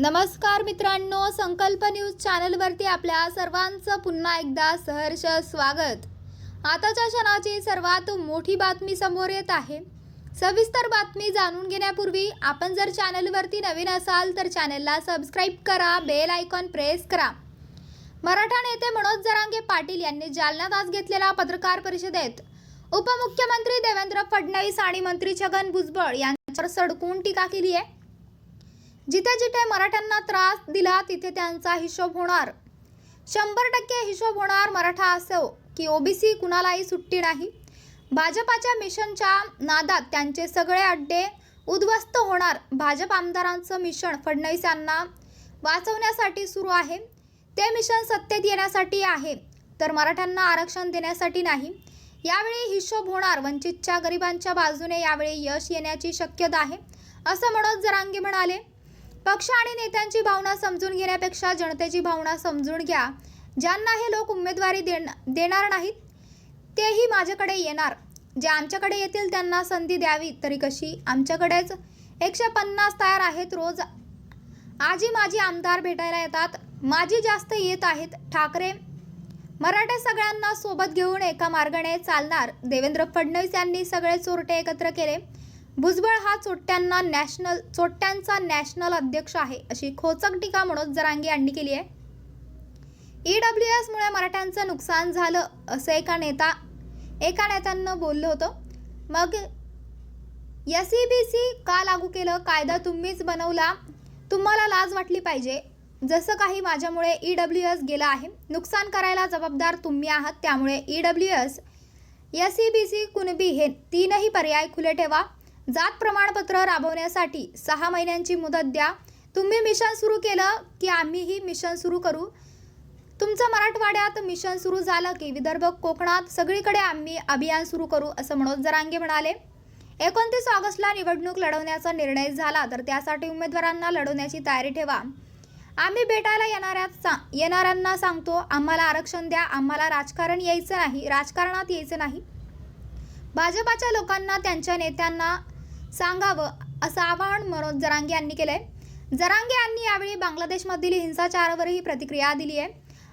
नमस्कार मित्रांनो संकल्प न्यूज चॅनलवरती आपल्या सर्वांचं पुन्हा एकदा सहर्ष स्वागत. आताच्या क्षणाची सर्वात मोठी बातमी समोर येत आहे. सविस्तर बातमी जाणून घेण्यापूर्वी आपण जर चॅनलवरती नवीन असाल तर चॅनलला सबस्क्राईब करा बेल आयकॉन प्रेस करा. मराठा नेते मनोज जरांगे पाटील यांनी जालन्यात आज घेतलेल्या पत्रकार परिषदेत उपमुख्यमंत्री देवेंद्र फडणवीस आणि मंत्री छगन भुजबळ यांच्यावर सडकून टीका केली आहे. जिथे जिथे मराठ्यांना त्रास दिला तिथे त्यांचा हिशोब होणार. शंभर टक्के हिशोब होणार मराठा असो की ओबीसी कुणालाही सुट्टी नाही. भाजपाच्या मिशनच्या नादात त्यांचे सगळे अड्डे उद्ध्वस्त होणार. भाजप आमदारांचं मिशन फडणवीस यांना वाचवण्यासाठी सुरू आहे. ते मिशन सत्तेत येण्यासाठी आहे. तर मराठ्यांना आरक्षण देण्यासाठी नाही. यावेळी हिशोब होणार. वंचितच्या गरिबांच्या बाजूने यावेळी यश येण्याची शक्यता आहे. असं म्हणत जरांगे म्हणाले. पक्ष आणि नेत्यांची भावना समजून घेण्यापेक्षा जनतेची भावना समजून घ्या. ज्यांना हे लोक उमेदवारी देण देणार नाहीत तेही माझ्याकडे येणार. जे आमच्याकडे येतील त्यांना संधी द्यावी तरी कशी? आमच्याकडेच एकशे पन्नास तयार आहेत रोज. आजी माझी आमदार भेटायला येतात. माझी जास्त येत आहेत. ठाकरे मराठे सगळ्यांना सोबत घेऊन एका मार्गाने चालणार. देवेंद्र फडणवीस यांनी सगळे चोरटे एकत्र केले. भुजबळ हा चोट्यांना नॅशनल चोट्यांचा नॅशनल अध्यक्ष आहे अशी खोचक टीका मनोज जरांगे यांनी केली आहे. ईडब्ल्यू डब्ल्यू एसमुळे मराठ्यांचं नुकसान झालं असं एका नेता एका नेत्यानं बोललं होतं. मग एस बी सी का लागू केलं? कायदा तुम्हीच बनवला. तुम्हाला लाज वाटली पाहिजे. जसं काही माझ्यामुळे ई डब्ल्यू एस गेलं आहे नुकसान करायला जबाबदार तुम्ही आहात त्यामुळे E W S S E B C Kunbi हे तीनही पर्याय खुले ठेवा. जात प्रमाणपत्र राबवण्यासाठी सहा महिन्यांची मुदत द्या. तुम्ही मिशन सुरू केलं की आम्हीही मिशन सुरू करू. तुमचं मराठवाड्यात मिशन सुरू झालं की विदर्भ कोकणात सगळीकडे आम्ही अभियान सुरू करू असं मनोज जरांगे म्हणाले. एकोणतीस ऑगस्टला निवडणूक लढवण्याचा निर्णय झाला तर त्यासाठी उमेदवारांना लढवण्याची तयारी ठेवा. आम्ही भेटायला येणाऱ्या सा येणाऱ्यांना सांगतो आम्हाला आरक्षण द्या आम्हाला राजकारण यायचं नाही राजकारणात यायचं नाही. भाजपाच्या लोकांना त्यांच्या नेत्यांना सांगावं असं आवाहन मनोज जरांगे यांनी केलंय. जरांगे यांनी यावेळी बांगलादेशमधील हिंसाचारावरही प्रतिक्रिया दिली आहे.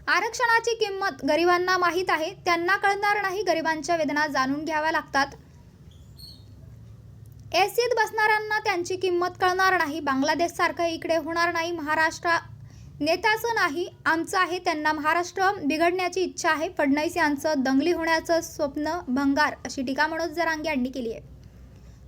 आरक्षणाची किंमत गरिबांना माहीत आहे. त्यांना कळणार नाही गरिबांच्या वेदना जाणून घ्याव्या लागतात. एसीत बसणाऱ्यांना त्यांची किंमत कळणार नाही. बांगलादेशसारखं इकडे होणार नाही महाराष्ट्र. नेत्याचं नाही आमचं आहे त्यांना महाराष्ट्र. बिघडण्याची इच्छा आहे. फडणवीस यांचं दंगली होण्याचं स्वप्न भंगार अशी टीका मनोज जरांगे यांनी केली आहे.